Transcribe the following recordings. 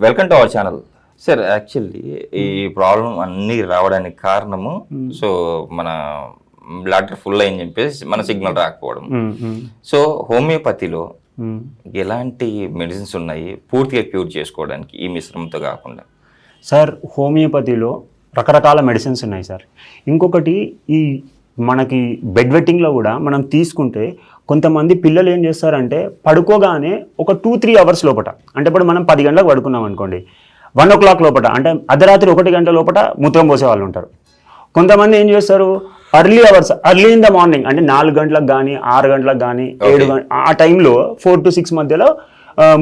Welcome to our channel sir actually ఈ problem అన్ని రావడానికి కారణము సో మన బ్లడ్ ఫుల్ అయింది చెప్పేసి మన సిగ్నల్ రాకపోవడం. ఉమ్, సో హోమియోపతిలో. ఎలాంటి మెడిసిన్స్ ఉన్నాయి? పూర్తిగా క్యూర్ చేసుకోవడానికి ఈ మిశ్రమంతో కాకుండా. సార్ హోమియోపతిలో రకరకాల మెడిసిన్స్ ఉన్నాయి సార్ ఇంకొకటి ఈ మనకి బెడ్ వెట్టింగ్లో కూడా మనం తీసుకుంటే కొంతమంది పిల్లలు ఏం చేస్తారంటే పడుకోగానే ఒక టూ త్రీ అవర్స్ లోపట అంటే ఇప్పుడు మనం పది గంటలకు పడుకున్నాం అనుకోండి వన్ ఓ క్లాక్ లోపట అంటే అర్ధరాత్రి ఒకటి గంట లోపట మూత్రం పోసే వాళ్ళు ఉంటారు. కొంతమంది ఏం చేస్తారు? Early hours early in the morning అంటే నాలుగు గంటలకు కానీ ఆరు గంటలకు కానీ ఏడు గంట ఆ టైంలో ఫోర్ టు సిక్స్ మధ్యలో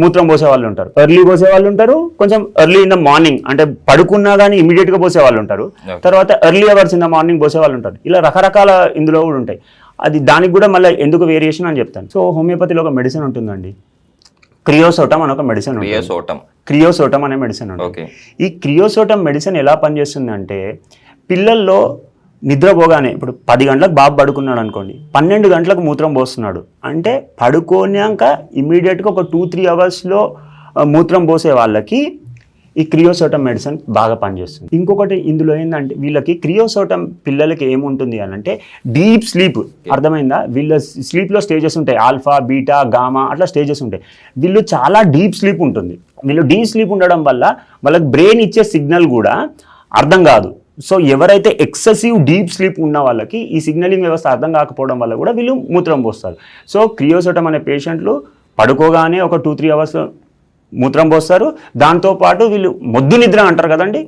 మూత్రం పోసే వాళ్ళు ఉంటారు. ఎర్లీ పోసే వాళ్ళు ఉంటారు కొంచెం ఎర్లీ ఇన్ ద మార్నింగ్ అంటే పడుకున్నా కానీ ఇమీడియట్గా పోసే వాళ్ళు ఉంటారు. తర్వాత early hours in the morning పోసే వాళ్ళు ఉంటారు. ఇలా రకరకాల ఇందులో కూడా ఉంటాయి. అది దానికి కూడా మళ్ళీ ఎందుకు వేరియేషన్ అని చెప్తాను. సో హోమియోపతిలో ఒక మెడిసిన్ ఉంటుందండి. క్రియోసోటం అని ఒక మెడిసిన్ క్రియోసోటం. క్రియోసోటం అనే మెడిసిన్ ఉంటుంది. ఓకే. ఈ క్రియోసోటం మెడిసిన్ ఎలా పనిచేస్తుందంటే పిల్లల్లో నిద్రపోగానే ఇప్పుడు పది గంటలకు బాబు పడుకున్నాడు అనుకోండి పన్నెండు గంటలకు మూత్రం పోస్తున్నాడు. అంటే పడుకోనాక ఇమీడియట్గా ఒక టూ త్రీ అవర్స్లో మూత్రం పోసే వాళ్ళకి ఈ క్రియోసోటం మెడిసిన్ బాగా పనిచేస్తుంది. ఇంకొకటి ఇందులో ఏంటంటే వీళ్ళకి క్రియోసోటం పిల్లలకి ఏముంటుంది అని అంటే డీప్ స్లీప్. అర్థమైందా? వీళ్ళ స్లీప్లో స్టేజెస్ ఉంటాయి. ఆల్ఫా బీటా గామా అట్లా స్టేజెస్ ఉంటాయి. వీళ్ళు చాలా డీప్ స్లీప్ ఉంటుంది. వీళ్ళు డీప్ స్లీప్ ఉండడం వల్ల వాళ్ళకి బ్రెయిన్ ఇచ్చే సిగ్నల్ కూడా అర్థం కాదు. సో ఎవరైతే ఎక్సెసివ్ డీప్ స్లీప్ ఉన్న వాళ్ళకి ఈ సిగ్నలింగ్ వ్యవస్థ అర్థం కాకపోవడం వల్ల కూడా వీళ్ళు మూత్రం పోస్తారు. సో క్రియోసోటం అనే పేషెంట్లు పడుకోగానే ఒక టూ త్రీ అవర్స్ మూత్రం పోస్తారు. దాంతోపాటు వీళ్ళు మొద్దు నిద్ర అంటారు కదండి?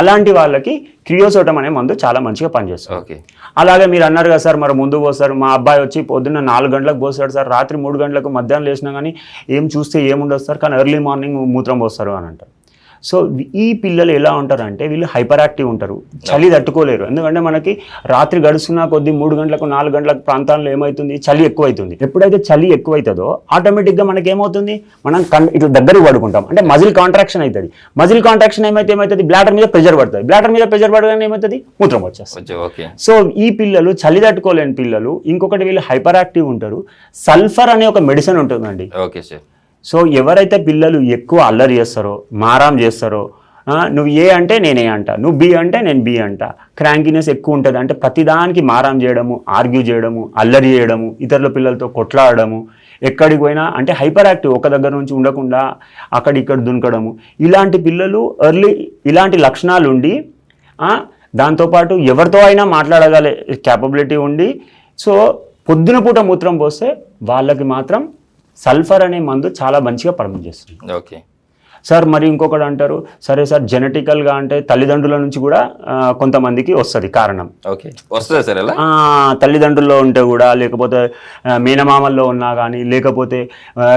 అలాంటి వాళ్ళకి క్రియోసోటం అనే మందు చాలా మంచిగా పనిచేస్తుంది. ఓకే అలాగే మీరు అన్నారు కదా సార్ మరి ముందు పోస్తారు. మా అబ్బాయి వచ్చి పొద్దున్న నాలుగు గంటలకు పోస్తాడు సార్. రాత్రి మూడు గంటలకు మధ్యాహ్నం లేచినా కానీ ఏం చూస్తే ఏముండదు సార్ కానీ ఎర్లీ మార్నింగ్ మూత్రం పోస్తారు అని అంటారు. సో ఈ పిల్లలు ఎలా ఉంటారంటే వీళ్ళు హైపర్ యాక్టివ్ ఉంటారు. చలి తట్టుకోలేరు. ఎందుకంటే మనకి రాత్రి గడుస్తున్న కొద్ది మూడు గంటలకు నాలుగు గంటల ప్రాంతాల్లో ఏమవుతుంది చలి ఎక్కువైతుంది. ఎప్పుడైతే చలి ఎక్కువైతుందో ఆటోమేటిక్గా మనకి ఏమవుతుంది మనం కన్ ఇట్లా దగ్గరికి పడుకుంటాం. అంటే మజిల్ కాంట్రాక్షన్ అవుతుంది. మజిల్ కాంట్రాక్షన్ ఏమైతే ఏమవుతుంది బ్లాడర్ మీద ప్రెజర్ పడుతుంది. బ్లాడర్ మీద ప్రెజర్ పడగానే ఏమవుతుంది? మూత్రం వచ్చేస్తుంది. సో ఈ పిల్లలు చలి తట్టుకోలేని పిల్లలు ఇంకొకటి వీళ్ళు హైపర్ యాక్టివ్ ఉంటారు. సల్ఫర్ అనే ఒక మెడిసిన్ ఉంటుందండి. ఓకే సార్ సో ఎవరైతే పిల్లలు ఎక్కువ అల్లరి చేస్తారో మారాం చేస్తారో నువ్వు ఏ అంటే నేనే అంట. నువ్వు బి అంటే నేను బి అంట. క్రాంకినెస్ ఎక్కువ ఉంటుంది. అంటే ప్రతిదానికి మారాం చేయడము ఆర్గ్యూ చేయడము అల్లరి చేయడము ఇతరుల పిల్లలతో కొట్లాడడము ఎక్కడికి పోయినా అంటే హైపర్ యాక్టివ్ ఒక దగ్గర నుంచి ఉండకుండా అక్కడ ఇక్కడ దునకడము. ఇలాంటి పిల్లలు ఎర్లీ ఇలాంటి లక్షణాలు ఉండి దాంతోపాటు ఎవరితో అయినా మాట్లాడగలే క్యాపబిలిటీ ఉండి సో పొద్దున పూట మూత్రం పోస్తే వాళ్ళకి మాత్రం సల్ఫర్ అనే మందు చాలా మంచిగా పనిచేస్తుంది ఓకే. సార్ మరి ఇంకొకటి అంటారు సరే సార్ జెనెటికల్గా అంటే తల్లిదండ్రుల నుంచి కూడా కొంతమందికి వస్తుంది కారణం. ఓకే. వస్తుందా సార్ ఎలా తల్లిదండ్రుల్లో ఉంటే కూడా లేకపోతే మేనమామల్లో ఉన్నా కానీ లేకపోతే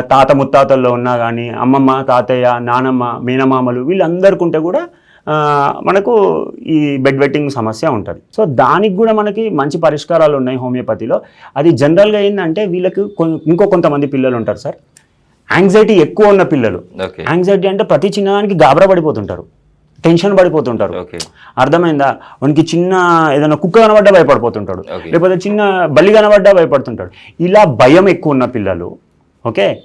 తాత ముత్తాతల్లో ఉన్నా కానీ అమ్మమ్మ తాతయ్య నానమ్మ మేనమామలు వీళ్ళందరికీ ఉంటే కూడా మనకు ఈ బెడ్ వెట్టింగ్ సమస్య ఉంటుంది. సో దానికి కూడా మనకి మంచి పరిష్కారాలు ఉన్నాయి హోమియోపతిలో. అది జనరల్గా ఏంటంటే వీళ్ళకి ఇంకో కొంతమంది పిల్లలు ఉంటారు సార్. యాంగ్జైటీ ఎక్కువ ఉన్న పిల్లలు. యాంగ్జైటీ అంటే ప్రతి చిన్నదానికి గాబరా పడిపోతుంటారు. టెన్షన్ పడిపోతుంటారు. అర్థమైందా? వానికి చిన్న ఏదైనా కుక్క కనబడ్డా భయపడిపోతుంటాడు. లేకపోతే చిన్న బల్లి కనబడ్డా భయపడుతుంటాడు. ఇలా భయం ఎక్కువ ఉన్న పిల్లలు ఓకే?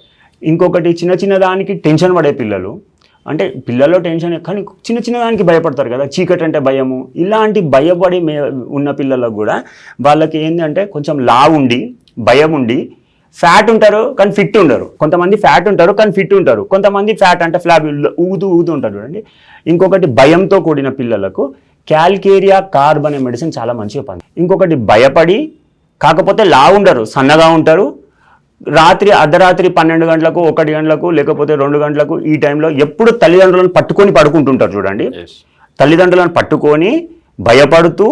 ఇంకొకటి చిన్న చిన్న దానికి టెన్షన్ పడే పిల్లలు అంటే పిల్లల్లో టెన్షన్ కానీ చిన్న చిన్న దానికి భయపడతారు కదా చీకటి అంటే భయము. ఇలాంటి భయపడి మే ఉన్న పిల్లలకు కూడా వాళ్ళకి ఏంటంటే కొంచెం లావు ఉండి భయం ఉండి ఫ్యాట్ ఉంటారు కానీ ఫిట్ ఉండరు. కొంతమంది ఫ్యాట్ ఉంటారు కానీ ఫిట్ ఉంటారు. కొంతమంది ఫ్యాట్ అంటే ఫ్లాబ్ ఊగుతూ ఊగుతూ ఉంటారు చూడండి. ఇంకొకటి భయంతో కూడిన పిల్లలకు క్యాల్కేరియా కార్బ్ అనే మెడిసిన్ చాలా మంచిగా పని ఇంకొకటి భయపడి కాకపోతే లా ఉండరు సన్నగా ఉంటారు రాత్రి అర్ధరాత్రి పన్నెండు గంటలకు ఒకటి గంటలకు లేకపోతే రెండు గంటలకు ఈ టైంలో ఎప్పుడు తల్లిదండ్రులను పట్టుకొని పడుకుంటుంటారు చూడండి. తల్లిదండ్రులను పట్టుకొని భయపడుతూ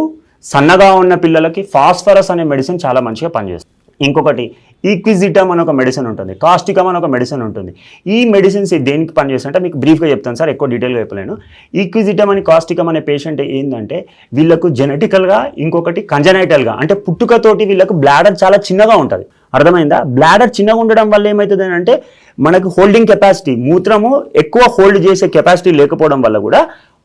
సన్నగా ఉన్న పిల్లలకి ఫాస్ఫరస్ అనే మెడిసిన్ చాలా మంచిగా పనిచేస్తుంది. ఇంకొకటి ఈక్విజిటమ్ అని ఒక మెడిసిన్ ఉంటుంది. కాస్టికమ్ అని ఒక మెడిసిన్ ఉంటుంది. ఈ మెడిసిన్స్ దేనికి పనిచేస్తుంటే మీకు బ్రీఫ్గా చెప్తాను సార్ ఎక్కువ డీటెయిల్గా చెప్పలేను. ఈక్విజిటమ్ అని కాస్టికమ్ అనే పేషెంట్ ఏంటంటే వీళ్ళకు జెనెటికల్గా ఇంకొకటి కంజనైటల్గా అంటే పుట్టుకతోటి వీళ్ళకు బ్లాడర్ చాలా చిన్నగా ఉంటుంది. అర్థమైందా? బ్లాడర్ చిన్నగా ఉండడం వల్ల ఏమవుతుంది అంటే మనకు హోల్డింగ్ కెపాసిటీ మూత్రము ఎక్కువ హోల్డ్ చేసే కెపాసిటీ లేకపోవడం వల్ల కూడా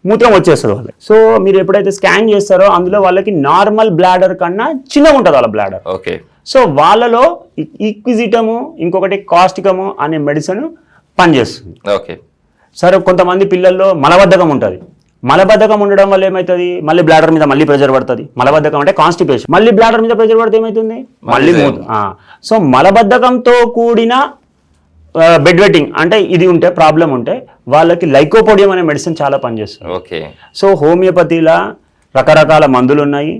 మూత్రం వచ్చేస్తుంది వాళ్ళకి. సో మీరు ఎప్పుడైతే స్కాన్ చేస్తారో అందులో వాళ్ళకి నార్మల్ బ్లాడర్ కన్నా చిన్నగా ఉంటుంది వాళ్ళ బ్లాడర్. ఓకే. సో వాళ్ళలో ఈక్విజిటము ఇంకొకటి కాస్టికము అనే మెడిసిన్ పనిచేస్తుంది. ఓకే. సరే కొంతమంది పిల్లల్లో మలబద్ధకం ఉంటుంది. మలబద్ధకం ఉండడం వల్ల ఏమవుతుంది మళ్ళీ బ్లాడర్ మీద మళ్ళీ ప్రెషర్ పడుతుంది. మలబద్ధకం అంటే కాన్స్టిపేషన్ మళ్ళీ బ్లాడర్ మీద ప్రెషర్ పడితే ఏమవుతుంది మళ్ళీ. సో మలబద్ధకంతో కూడిన బెడ్ వెట్టింగ్ అంటే ఇది ఉంటే ప్రాబ్లం ఉంటే వాళ్ళకి లైకోపోడియం అనే మెడిసిన్ చాలా పనిచేస్తుంది. ఓకే. సో హోమియోపతిలా రకరకాల మందులు ఉన్నాయి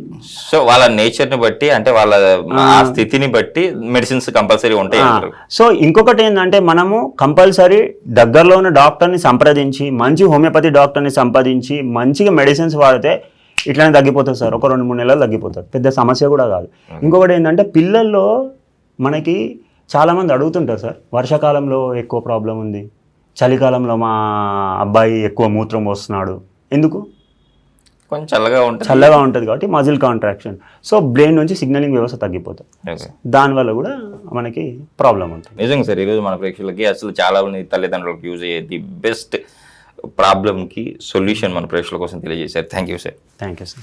సో వాళ్ళ నేచర్ని బట్టి అంటే వాళ్ళ ఆ. స్థితిని బట్టి మెడిసిన్స్ కంపల్సరీ ఉంటాయి సో ఇంకొకటి ఏంటంటే మనము కంపల్సరీ దగ్గరలో ఉన్న డాక్టర్ని సంప్రదించి మంచి హోమియోపతి డాక్టర్ని సంప్రదించి మంచిగా మెడిసిన్స్ వాడితే ఇట్లానే తగ్గిపోతుంది సార్. ఒక రెండు మూడు నెలలు తగ్గిపోతుంది. పెద్ద సమస్య కూడా కాదు. ఇంకొకటి ఏంటంటే పిల్లల్లో మనకి చాలామంది అడుగుతుంటారు సార్. వర్షాకాలంలో ఎక్కువ ప్రాబ్లం ఉంది. చలికాలంలో మా అబ్బాయి ఎక్కువ మూత్రం వస్తున్నాడు ఎందుకు? కొంచెం చల్లగా ఉంటుంది. చల్లగా ఉంటుంది కాబట్టి మజిల్ కాంట్రాక్షన్. సో బ్రెయిన్ నుంచి సిగ్నలింగ్ వ్యవస్థ తగ్గిపోతుంది. దానివల్ల కూడా మనకి ప్రాబ్లం ఉంటుంది. నిజంగా సార్ ఈరోజు మన ప్రేక్షకులకి అసలు చాలా మంది తల్లిదండ్రులకు యూజ్ అయ్యే ది బెస్ట్ ప్రాబ్లమ్కి సొల్యూషన్ మన ప్రేక్షకుల కోసం తెలియజేశారు. Thank you sir. Thank you sir.